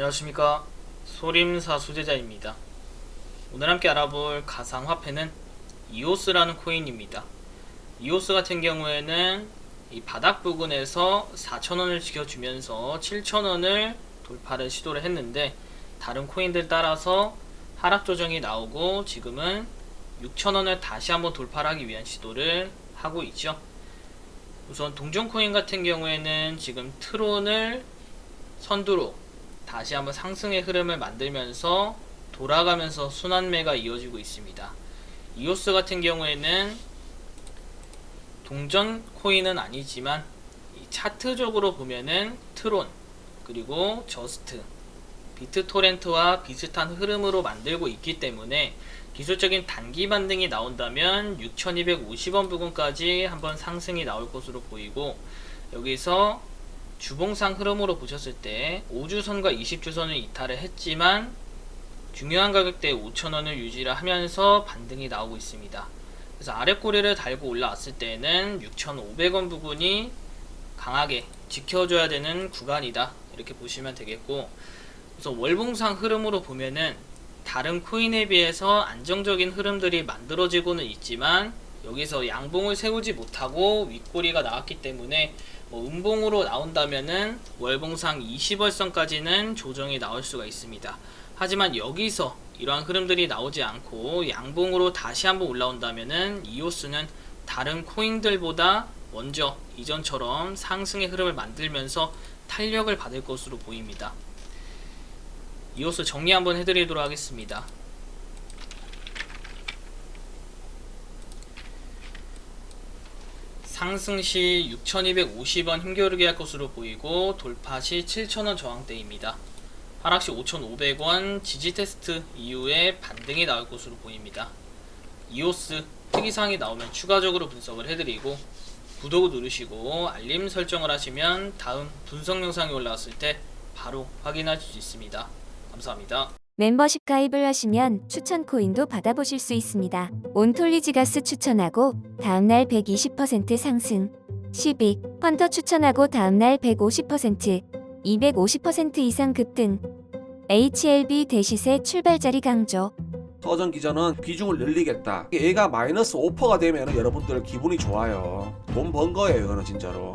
안녕하십니까 소림사 수제자입니다. 오늘 함께 알아볼 가상화폐는 이오스라는 코인입니다. 이오스 같은 경우에는 이 바닥 부근에서 4,000원을 지켜주면서 7,000원을 돌파를 시도를 했는데 다른 코인들 따라서 하락 조정이 나오고 지금은 6,000원을 다시 한번 돌파하기 위한 시도를 하고 있죠. 우선 동종코인 같은 경우에는 지금 트론을 선두로 다시 한번 상승의 흐름을 만들면서 돌아가면서 순환매가 이어지고 있습니다. 이오스 같은 경우에는 동전 코인은 아니지만 이 차트적으로 보면은 트론 그리고 저스트 비트토렌트와 비슷한 흐름으로 만들고 있기 때문에 기술적인 단기 반등이 나온다면 6250원 부근까지 한번 상승이 나올 것으로 보이고 여기서 주봉상 흐름으로 보셨을 때 5주선과 20주선을 이탈을 했지만 중요한 가격대에 5,000원을 유지를 하면서 반등이 나오고 있습니다. 그래서 아랫꼬리를 달고 올라왔을 때는 6,500원 부분이 강하게 지켜줘야 되는 구간이다. 이렇게 보시면 되겠고 그래서 월봉상 흐름으로 보면은 다른 코인에 비해서 안정적인 흐름들이 만들어지고는 있지만 여기서 양봉을 세우지 못하고 윗꼬리가 나왔기 때문에 뭐 음봉으로 나온다면은 월봉상 20월선까지는 조정이 나올 수가 있습니다. 하지만 여기서 이러한 흐름들이 나오지 않고 양봉으로 다시 한번 올라온다면은 이오스는 다른 코인들보다 먼저 이전처럼 상승의 흐름을 만들면서 탄력을 받을 것으로 보입니다. 이오스 정리 한번 해드리도록 하겠습니다. 상승 시 6,250원 힘겨루기 할 것으로 보이고 돌파 시 7,000원 저항대입니다. 하락 시 5,500원 지지 테스트 이후에 반등이 나올 것으로 보입니다. 이오스 특이사항이 나오면 추가적으로 분석을 해드리고 구독을 누르시고 알림 설정을 하시면 다음 분석 영상이 올라왔을 때 바로 확인할 수 있습니다. 감사합니다. 멤버십 가입을 하시면 추천 코인도 받아보실 수 있습니다. 온톨리지가스 추천하고 다음날 120% 상승. 시빅, 펀터 추천하고 다음날 150%, 250% 이상 급등. HLB 대시세 출발자리 강조. 서전 기자는 비중을 늘리겠다. 얘가 마이너스 5%가 되면 여러분들 기분이 좋아요. 돈 번 거예요, 이거는 진짜로.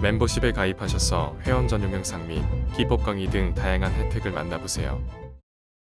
멤버십에 가입하셔서 회원 전용 영상 및 기법 강의 등 다양한 혜택을 만나보세요.